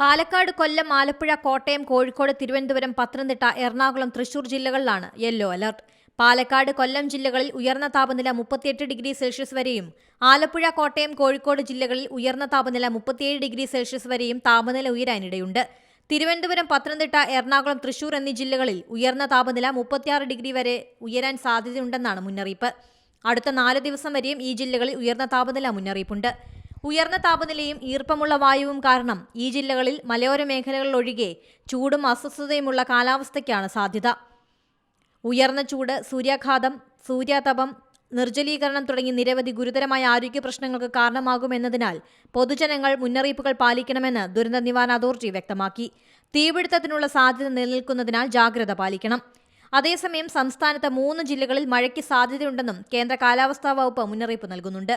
പാലക്കാട് കൊല്ലം ആലപ്പുഴ കോട്ടയം കോഴിക്കോട് തിരുവനന്തപുരം പത്തനംതിട്ട എറണാകുളം തൃശൂർ ജില്ലകളിലാണ് yellow alert. Palakkad Kollam ജില്ലകളിൽ ഉയർന്ന താപനില മുപ്പത്തിയെട്ട് ഡിഗ്രി സെൽഷ്യസ് വരെയും ആലപ്പുഴ കോട്ടയം കോഴിക്കോട് ജില്ലകളിൽ ഉയർന്ന താപനില മുപ്പത്തിയേഴ് ഡിഗ്രി സെൽഷ്യസ് വരെയും താപനില ഉയരാനിടയുണ്ട്. തിരുവനന്തപുരം പത്തനംതിട്ട എറണാകുളം തൃശൂർ എന്നീ ജില്ലകളിൽ ഉയർന്ന താപനില മുപ്പത്തിയാറ് ഡിഗ്രി വരെ ഉയരാൻ സാധ്യതയുണ്ടെന്നാണ് മുന്നറിയിപ്പ്. അടുത്ത നാല് ദിവസം വരെയും ഈ ജില്ലകളിൽ ഉയർന്ന താപനില മുന്നറിയിപ്പുണ്ട്. ഉയർന്ന താപനിലയും ഈർപ്പമുള്ള വായുവും കാരണം ഈ ജില്ലകളിൽ മലയോര മേഖലകളിൽ ഒഴികെ ചൂടും അസ്വസ്ഥതയുമുള്ള കാലാവസ്ഥയ്ക്കാണ് സാധ്യത. ഉയർന്ന ചൂട് സൂര്യാഘാതം സൂര്യാതപം നിർജലീകരണം തുടങ്ങി നിരവധി ഗുരുതരമായ ആരോഗ്യ പ്രശ്നങ്ങൾക്ക് കാരണമാകുമെന്നതിനാൽ പൊതുജനങ്ങൾ മുന്നറിയിപ്പുകൾ പാലിക്കണമെന്ന് ദുരന്ത നിവാരണ അതോറിറ്റി വ്യക്തമാക്കി. തീപിടുത്തത്തിനുള്ള സാധ്യത നിലനിൽക്കുന്നതിനാൽ ജാഗ്രത പാലിക്കണം. അതേസമയം സംസ്ഥാനത്ത് മൂന്ന് ജില്ലകളിൽ മഴയ്ക്ക് സാധ്യതയുണ്ടെന്നും കേന്ദ്ര കാലാവസ്ഥാ വകുപ്പ് മുന്നറിയിപ്പ് നൽകുന്നുണ്ട്.